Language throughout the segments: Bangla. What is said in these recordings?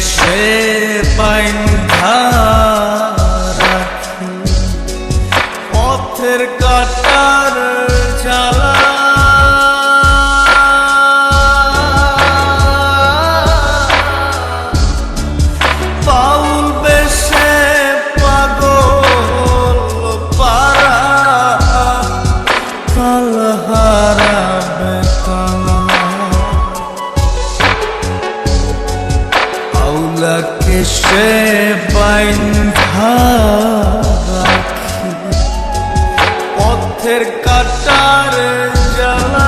সে পাইনি। পথের কাটারে জ্বালা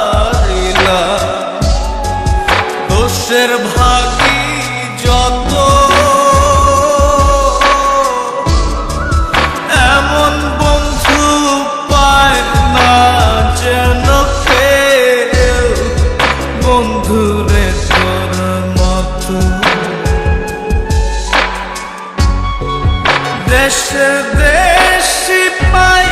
দেশ দেশি পাই